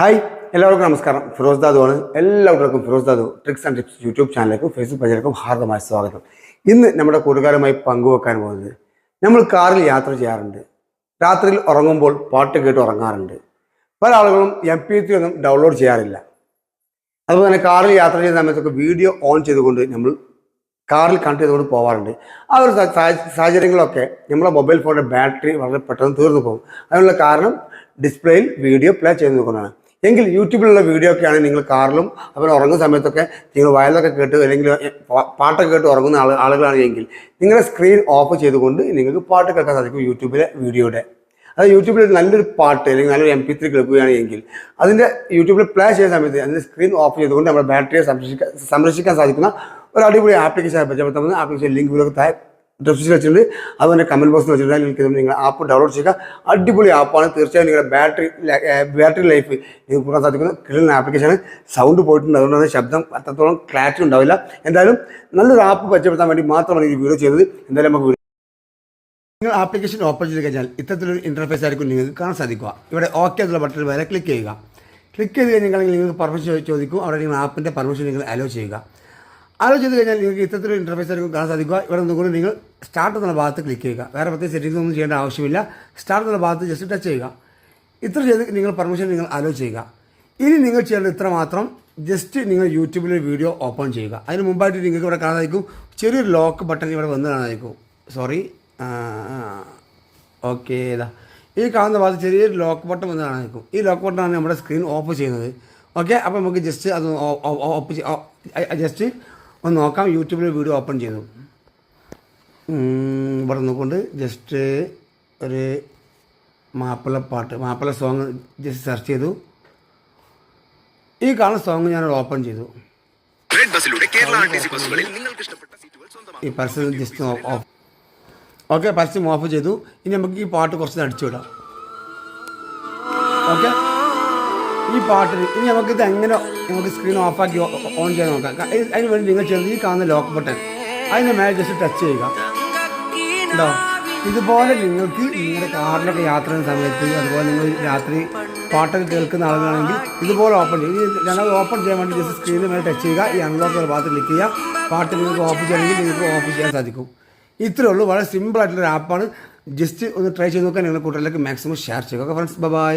Hi എല്ലാവർക്കും നമസ്കാരം. ഫിറോസ് ദാദു ആണ്. എല്ലാവർക്കും Firoz Dadu tricks and tips YouTube ചാനലിലേക്കും Facebook പേജിലേക്കും ഹാർദമായ സ്വാഗതം. ഇന്ന് നമ്മുടെ കൂട്ടുകാരുമായി പങ്കുവെക്കാൻ പോകുന്നത് നമ്മൾ കാറിൽ യാത്ര ചെയ്യാറുണ്ട്. രാത്രിയിൽ ഉറങ്ങുമ്പോൾ പാട്ട് കേട്ട് ഉറങ്ങാറുണ്ട്. പല ആളുകളും എം പി ത്രീ ഒന്നും ഡൗൺലോഡ് ചെയ്യാറില്ല. അതുപോലെ തന്നെ കാറിൽ യാത്ര ചെയ്യുന്ന സമയത്തൊക്കെ വീഡിയോ ഓൺ ചെയ്തുകൊണ്ട് നമ്മൾ കാറിൽ കണക്ട് ചെയ്തുകൊണ്ട് പോകാറുണ്ട് ആ ഒരു സാഹചര്യങ്ങളൊക്കെ നമ്മുടെ മൊബൈൽ ഫോണിന്റെ ബാറ്ററി വളരെ പെട്ടെന്ന് തീർന്നു പോകും. അതിനുള്ള കാരണം ഡിസ്പ്ലേയിൽ വീഡിയോ പ്ലേ ചെയ്യുന്നത് കൊണ്ടാണ് എങ്കിൽ യൂട്യൂബിലുള്ള വീഡിയോ ഒക്കെയാണ് നിങ്ങൾ കാറിലും അതുപോലെ ഉറങ്ങുന്ന സമയത്തൊക്കെ നിങ്ങൾ വയലൊക്കെ കേട്ട് അല്ലെങ്കിൽ പാട്ടൊക്കെ കേട്ട് ഉറങ്ങുന്ന ആൾ ആളുകളാണ് എങ്കിൽ നിങ്ങളുടെ സ്ക്രീൻ ഓഫ് ചെയ്തുകൊണ്ട് നിങ്ങൾക്ക് പാട്ട് കേൾക്കാൻ സാധിക്കും യൂട്യൂബിലെ വീഡിയോയുടെ അത് യൂട്യൂബിൽ നല്ലൊരു പാട്ട് അല്ലെങ്കിൽ നല്ലൊരു എം പി ത്രീ കേൾക്കുകയാണ് എങ്കിൽ അതിന്റെ യൂട്യൂബിൽ പ്ലേ ചെയ്യുന്ന സമയത്ത് അതിന്റെ സ്ക്രീൻ ഓഫ് ചെയ്തുകൊണ്ട് നമ്മുടെ ബാറ്ററിയെ സംരക്ഷിക്കാൻ സംരക്ഷിക്കാൻ സാധിക്കുന്ന ഒരു അടിപൊളി ആപ്ലിക്കേഷൻ നമ്മൾ ആപ്ലിക്കേഷൻ ലിങ്ക് ഇവിടെ താഴെ ഡിസ്ക്രിപ്ഷനിൽ വെച്ചിട്ടുണ്ട്. അതുപോലെ കമന്റ് ബോക്സിൽ വെച്ചിട്ടുണ്ടെങ്കിൽ നിങ്ങൾക്ക് നിങ്ങൾ ആപ്പ് ഡൗൺലോഡ് ചെയ്യുക അടിപൊളി ആപ്പാണ് തീർച്ചയായും നിങ്ങളുടെ ബാറ്ററി ബാറ്ററി ലൈഫ് നിങ്ങൾക്ക് കൂടാൻ സാധിക്കുന്ന കിട്ടുന്ന ആപ്ലിക്കേഷനാണ് സൗണ്ട് പോയിട്ടുണ്ട്. അതുകൊണ്ട് ശബ്ദം അത്രത്തോളം ക്ലാരിറ്റി ഉണ്ടാവില്ല. എന്തായാലും നല്ലൊരു ആപ്പ് പരിചയപ്പെടുത്താൻ വേണ്ടി മാത്രമാണ് ഈ വീഡിയോ ചെയ്തത്. എന്തായാലും നമുക്ക് നിങ്ങൾ ആപ്ലിക്കേഷൻ ഓപ്പൺ ചെയ്ത് കഴിഞ്ഞാൽ ഇത്തരത്തിലൊരു ഇന്റർഫേസ് ആയിരിക്കും നിങ്ങൾക്ക് കാണാൻ സാധിക്കുക. ഇവിടെ ഓക്കെ എന്നുള്ള ബട്ടൺ വരെ ക്ലിക്ക് ചെയ്യുക. ക്ലിക്ക് ചെയ്ത് കഴിഞ്ഞാൽ നിങ്ങൾക്ക് പെർമിഷൻ ചോദിക്കും. അവിടെ നിങ്ങൾ ആപ്പിന്റെ പെർമിഷൻ നിങ്ങൾ അലോ ചെയ്യുക. ചെയ്ത് കഴിഞ്ഞാൽ നിങ്ങൾക്ക് ഇത്തരത്തിലൊരു ഇന്റർഫേസ് ആയിരിക്കും കാണാൻ സാധിക്കുക. ഇവിടെ നിന്നുകൊണ്ട് നിങ്ങൾ സ്റ്റാർട്ട് എന്നുള്ള ഭാഗത്ത് ക്ലിക്ക് ചെയ്യുക. വേറെ പ്രത്യേക സെറ്റിംഗ്സ് ഒന്നും ചെയ്യേണ്ട ആവശ്യമില്ല. സ്റ്റാർട്ട് എന്നുള്ള ഭാഗത്ത് ജസ്റ്റ് ടച്ച് ചെയ്യുക. ഇത്ര ചെയ്ത് നിങ്ങൾ പെർമിഷൻ നിങ്ങൾ അലോ ചെയ്യുക. ഇനി നിങ്ങൾ ചെയ്യേണ്ടത് ഇത്ര മാത്രം ജസ്റ്റ് നിങ്ങൾ യൂട്യൂബിൽ വീഡിയോ ഓപ്പൺ ചെയ്യുക. അതിന് മുമ്പായിട്ട് നിങ്ങൾക്ക് ഇവിടെ കാണാൻ സാധിക്കും. ചെറിയൊരു ലോക്ക് ബട്ടൺ ഇവിടെ വന്ന് കാണാൻ സോറി ഓക്കെ ഇതാ. ഈ കാണുന്ന ഭാഗത്ത് ചെറിയൊരു ലോക്ക് ബട്ടൺ വന്ന് കാണാൻ ഈ ലോക്ക് ബട്ടണാണ് നമ്മുടെ സ്ക്രീൻ ഓഫ് ചെയ്യുന്നത്. ഓക്കെ അപ്പോൾ നമുക്ക് ജസ്റ്റ് അത് ഓഫ് ജസ്റ്റ് ഒന്ന് നോക്കാം. യൂട്യൂബിൽ വീഡിയോ ഓപ്പൺ ചെയ്തു. ഇവിടെ നിന്നുകൊണ്ട് ജസ്റ്റ് ഒരു മാപ്പിള പാട്ട് മാപ്പിള സോങ് ജസ്റ്റ് സെർച്ച് ചെയ്തു. ഈ കാണുന്ന സോങ് ഞാൻ ഓപ്പൺ ചെയ്തു. ഈ പരസ്യം ജസ്റ്റ് ഓഫ് ഓക്കെ പരസ്യം ഓഫ് ചെയ്തു. ഇനി നമുക്ക് ഈ പാട്ട് കുറച്ച് അടിച്ചു വിടാം. ഓക്കെ ഈ പാട്ടിന് ഇനി നമുക്ക് ഇത് എങ്ങനെ നമുക്ക് സ്ക്രീൻ ഓഫ് ആക്കി ഓൺ ചെയ്യാൻ നോക്കാം? അതിന് വേണ്ടി നിങ്ങൾ ചെയ്യുന്നത് ഈ കാണുന്ന ലോക്ക് ബട്ടൺ അതിന്റെ മേലെ ജസ്റ്റ് ടച്ച് ചെയ്യുക. ഉണ്ടോ ഇതുപോലെ നിങ്ങൾക്ക് നിങ്ങളുടെ കാറിലൊക്കെ യാത്ര ചെയ്യുന്ന സമയത്ത് അതുപോലെ നിങ്ങൾ രാത്രി പാട്ടൊക്കെ കേൾക്കുന്ന ആളുകളാണെങ്കിൽ ഇതുപോലെ ഓപ്പൺ ചെയ്യും. ഇത് രണ്ടാമത് ഓപ്പൺ ചെയ്യാൻ വേണ്ടി ജസ്റ്റ് സ്ക്രീനിൽ മേലെ ടച്ച് ചെയ്യുക. ഈ അൺലോക്ക് ഒരു ഭാഗത്ത് ക്ലിക്ക് ചെയ്യുക. പാട്ട് നിങ്ങൾക്ക് ഓഫ് ചെയ്യണമെങ്കിൽ നിങ്ങൾക്ക് ഓഫ് ചെയ്യാൻ സാധിക്കും. ഇത്രയേ ഉള്ളൂ. വളരെ സിമ്പിൾ ആയിട്ടുള്ള ഒരു ആപ്പാണ് ജസ്റ്റ് ഒന്ന് ട്രൈ ചെയ്ത് നോക്കാൻ നിങ്ങളുടെ കൂട്ടുകാരിലേക്ക് മാക്സിമം ഷെയർ ചെയ്യുക. Okay friends bye